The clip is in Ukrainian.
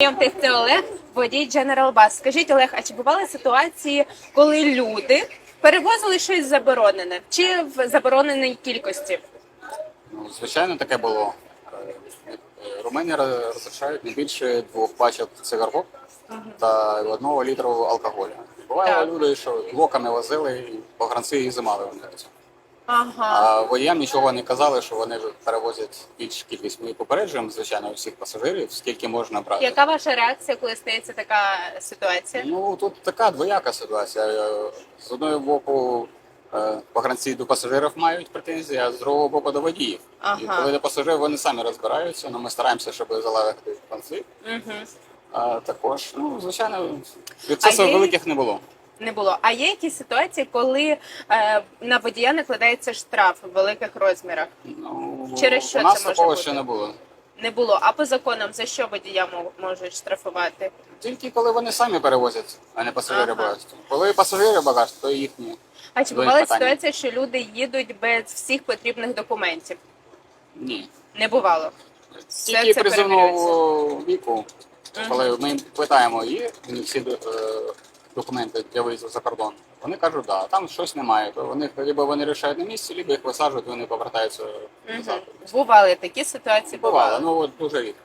Знайомтесь, це Олег, водій General Bus. Скажіть, Олег, а чи бували ситуації, коли люди перевозили щось заборонене чи в забороненій кількості? Ну, звичайно, таке було. Е, е, розрішають не більше двох пачок цигарок та одного літру алкоголю. Бувало люди, що блоками возили і погранці їх зимали вони. Ага. А водіям нічого не казали, що вони перевозять більш кількість. Ми попереджуємо, звичайно, всіх пасажирів, скільки можна брати. Яка ваша реакція, коли стається така ситуація? Ну тут така двояка ситуація. Е, З одного боку, е, погранці до пасажирів мають претензії, а з другого боку до водіїв. І коли до пасажирів вони самі розбираються, ну ми стараємося, щоб залагодити конфлікт. Угу. А також, ну звичайно, А є- великих не було. Не було. А є якісь ситуації, коли е, на водія накладається штраф в великих розмірах? Ну Через що у нас це може такого бути? ще не було. Не було. А по законам за що водія мо- можуть штрафувати? Тільки коли вони самі перевозять, а не пасажири Ага. багаж. Коли пасажири багаж, то їхні. А чи До бувала питання. ситуація, що люди їдуть без всіх потрібних документів? Ні. Не бувало. Все Тільки це призовного віку, коли ми питаємо, в всі е, документи для виїзду за кордон, вони кажуть, да, там щось немає. То вони либо вони рішають на місці, либо їх висаджують, вони повертаються назад. Бували такі ситуації, Бувало, бували. ну от дуже рідко.